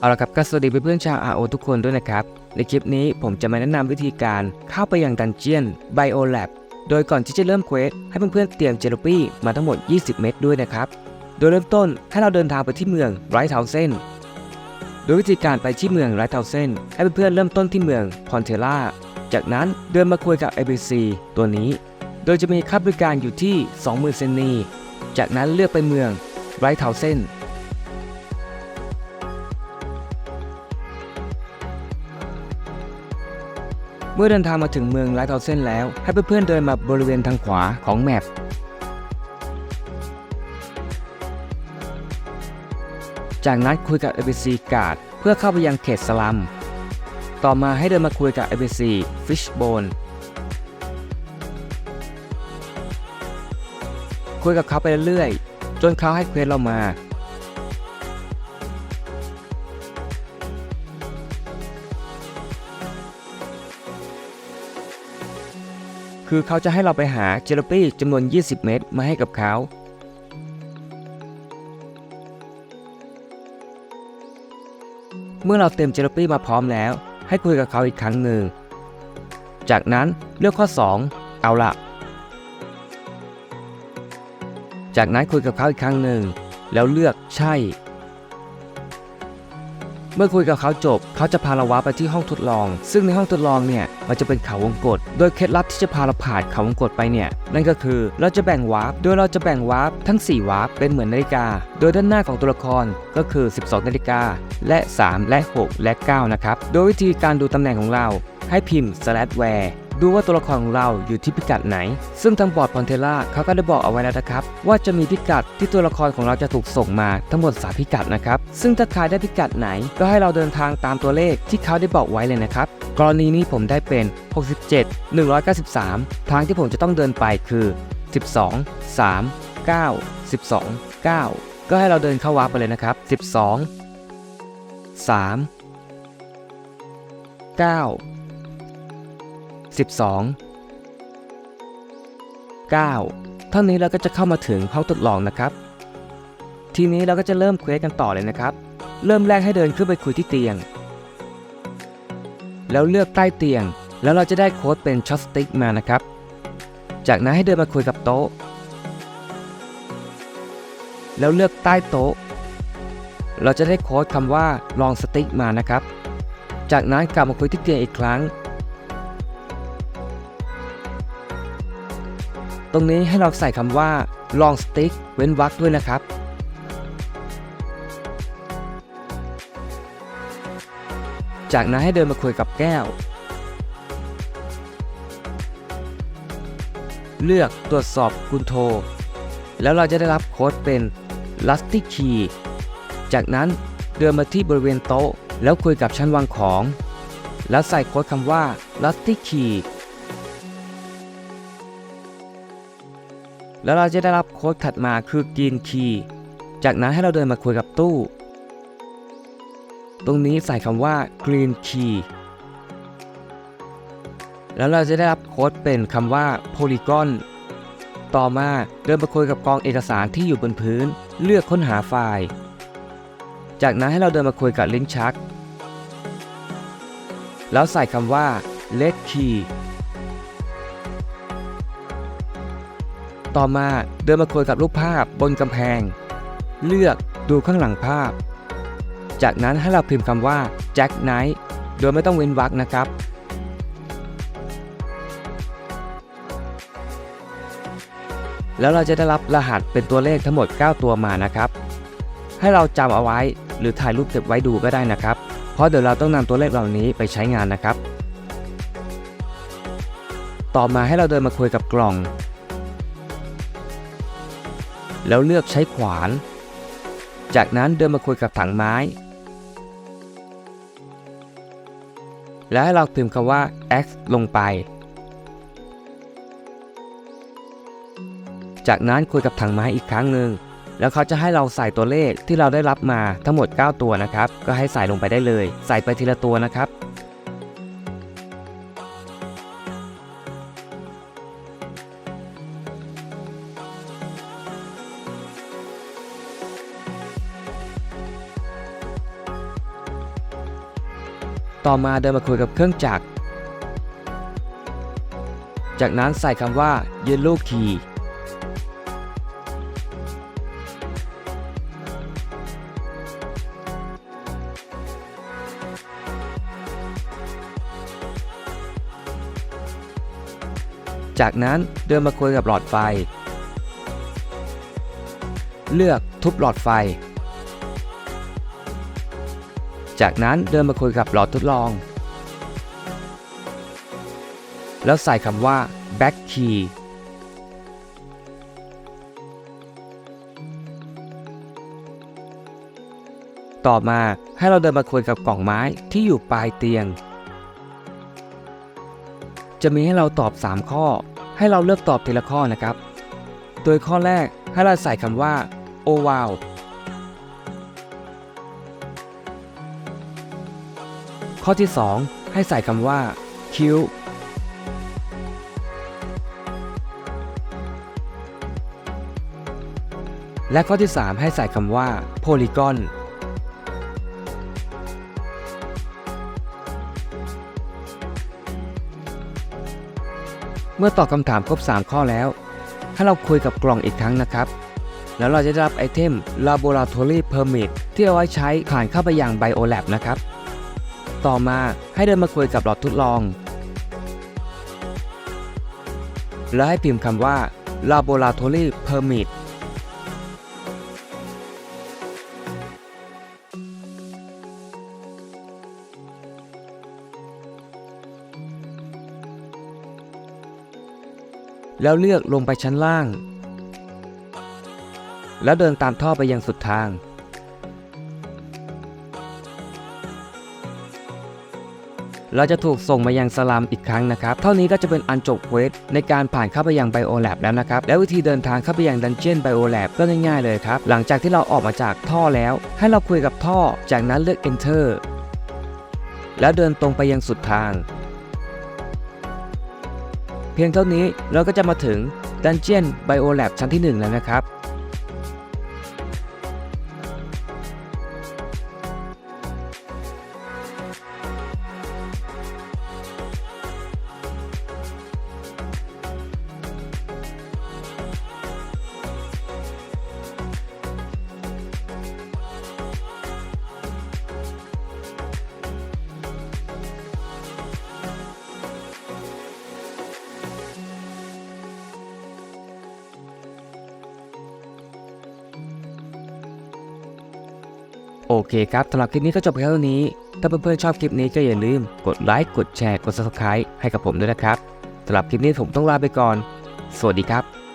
เอาละครับก็สวัสดีเพื่อนๆชาว RO ทุกคนด้วยนะครับ ในคลิปนี้ผมจะมาแนะนำวิธีการเข้าไปยังดันเจียน Bio Lab โดยก่อนที่จะเริ่มเควสให้เพื่อนๆเตรียมเจลปี้มาทั้งหมด 20 เม็ดด้วยนะครับ โดยเริ่มต้นให้เราเดินทางไปที่เมืองไรท์เทาเซนโดยวิธีการไปที่เมืองไรท์เทาเซนให้เพื่อนๆเริ่มต้นที่เมืองพอนเทล่าจากนั้นเดินมาคุยกับ ABC ตัวนี้ โดยจะมีค่าบริการอยู่ที่ 20,000 เซนนีจากนั้นเลือกไปเมืองไรท์เทาเซน เมื่อเดินทางมาถึงเมืองไลท์เทาเซนแล้ว ให้เพื่อนๆเดินมาบริเวณทางขวาของแมปจากนั้นคุยกับ ABC Guard เพื่อเข้าไปยังเขตสลัม ต่อมาให้เดินมาคุยกับ ABC Fishbone คุยกับเขาไปเรื่อยๆ จนเขาให้เควสเรามา คือเขาจะให้เราไปหาเจลปี้จำนวน 20 เม็ดมาให้กับเขาเมื่อเราเต็มเจลปี้มาพร้อมแล้ว ให้คุยกับเขาอีกครั้งหนึ่ง จากนั้นเลือกข้อ 2 เอาละจากนั้นคุยกับเขาอีกครั้งหนึ่ง แล้วเลือกใช่ เมื่อคุยกับเขาจบ เขาจะพาเราว้าไปที่ห้องทดลอง ซึ่งในห้องทดลองเนี่ยมันจะเป็นเขาวงกตโดยเคล็ดลับที่จะพาเราผ่านเขาวงกตไปเนี่ยนั่นก็คือเราจะแบ่งวาร์ปโดยเราจะแบ่งวาร์ปทั้ง 4 วาร์ปเป็นเหมือนนาฬิกา โดยด้านหน้าของตัวละครก็คือ 12 นาฬิกา และ 3 และ 6 และ 9 นะครับ โดยวิธีการดูตำแหน่งของเราให้พิมพ์ slash where ดูว่าตัวละครของเราอยู่ที่พิกัดไหน ซึ่งทางบอร์ดพอนเทล่าเขาก็ได้บอกเอาไว้แล้วนะครับ ว่าจะมีพิกัดที่ตัวละครของเราจะถูกส่งมาทั้งหมด3พิกัดนะครับ ซึ่งถ้าใครได้พิกัดไหน ก็ให้เราเดินทางตามตัวเลขที่เขาได้บอกไว้เลยนะครับ กรณีนี้ผมได้เป็น 67 193 ทางที่ผมจะต้องเดินไปคือ 12 3 9 12 9 ก็ให้เราเดินเข้าวาร์ปไปเลยนะครับ 12 3 9 12 9 เท่านี้เราก็จะเข้ามาถึงห้องทดลองนะครับ ทีนี้เราก็จะเริ่มเควสกันต่อเลยนะครับ เริ่มแรกให้เดินขึ้นไปคุยที่เตียง แล้วเลือกใต้เตียง แล้วเราจะได้โค้ดเป็นช็อตสติ๊กมานะครับ จากนั้นให้เดินมาคุยกับโต๊ะ แล้วเลือกใต้โต๊ะ เราจะได้โค้ดคำว่าลองสติ๊กมานะครับ จากนั้นกลับมาคุยที่เตียงอีกครั้ง ตรงนี้ให้เราใส่คำว่า long stick เว้นวรรคด้วยนะครับ จากนั้นให้เดินมาคุยกับแก้ว เลือกตรวจสอบกุณโทรแล้วเราจะได้รับโค้ดเป็น Lusty Key จากนั้นเดินมาที่บริเวณโต๊ะ แล้วคุยกับชั้นวางของ แล้วใส่โค้ดคำว่า Lusty Key แล้วเราจะได้รับโค้ดถัดมาคือ Green Key จากนั้นให้เราเดินมาคุยกับตู้ ตรงนี้ใส่คำว่า Green Key แล้วเราจะได้รับโค้ดเป็นคำว่า Polygon ต่อมาเดินมาคุยกับกองเอกสารที่อยู่บนพื้น เลือกค้นหาไฟล์ จากนั้นให้เราเดินมาคุยกับลิ้นชัก แล้วใส่คำว่า Red Key ต่อมาเดินมาคุยกับรูปภาพบนกำแพง เลือกดูข้างหลังภาพ จากนั้นให้เราพิมพ์คำว่า Jack Knight โดยไม่ต้องเว้นวรรคนะครับ แล้วเราจะได้รับรหัสเป็นตัวเลขทั้งหมด 9 ตัวมานะครับ ให้เราจำเอาไว้หรือถ่ายรูปเก็บไว้ดูก็ได้นะครับ เพราะเดี๋ยวเราต้องนำตัวเลขเหล่านี้ไปใช้งานนะครับ ต่อมาให้เราเดินมาคุยกับกล่อง แล้วเลือกใช้ขวาน จากนั้นเดินมาคุยกับถังไม้ และให้เราพิมพ์คำว่า x ลงไป จากนั้นคุยกับถังไม้อีกครั้งหนึ่ง แล้วเขาจะให้เราใส่ตัวเลขที่เราได้รับมาทั้งหมด 9 ตัวนะครับ ก็ให้ใส่ลงไปได้เลย ใส่ไปทีละตัวนะครับ ต่อมาเดินมาคุยกับเครื่องจักร จากนั้นใส่คำว่า yellow key จากนั้นเดินมาคุยกับหลอดไฟ เลือกทุบหลอดไฟ จากนั้นเดินมาคุยกับหลอดทดลอง แล้วใส่คำว่า back key ต่อมาให้เราเดินมาคุยกับกล่องไม้ที่อยู่ปลายเตียง จะมีให้เราตอบ 3 ข้อ ให้เราเลือกตอบทีละข้อนะครับ โดยข้อแรกให้เราใส่คำว่า oval ข้อที่ 2 ให้ใส่คำว่า cube และข้อที่ 3 ให้ใส่คำว่า polygon เมื่อตอบคำถามครบ 3 ข้อแล้วให้เราคุยกับกล่องอีกครั้งนะครับ แล้วเราจะได้รับไอเทม Laboratory Permit ที่เอาไว้ใช้ผ่านเข้าไปยัง BioLab นะครับ ต่อมาให้เดินมาคุยกับหลอดทดลอง แล้วให้พิมพ์คำว่า Laboratory Permit แล้วเลือกลงไปชั้นล่าง แล้วเดินตามท่อไปยังสุดทาง เราจะถูกส่งมายังสลัมอีกครั้งนะครับ เท่านี้ก็จะเป็นอันจบเควสในการผ่านเข้าไปยังไบโอแลบแล้วนะครับ และวิธีเดินทางเข้าไปยังดันเจียนไบโอแลบก็ง่ายๆเลยครับ หลังจากที่เราออกมาจากท่อแล้ว ให้เราคุยกับท่อ จากนั้นเลือก enter แล้วเดินตรงไปยังสุดทาง เพียงเท่านี้เราก็จะมาถึง Dungeon Biolab ชั้นที่ 1 แล้วนะครับ โอเคครับสำหรับคลิปนี้ก็จบแค่เท่านี้ ถ้าเพื่อนๆชอบคลิปนี้ก็อย่าลืมกดไลค์กดแชร์กด subscribe ให้กับผมด้วยนะครับสำหรับคลิปนี้ผมต้องลาไปก่อน สวัสดีครับ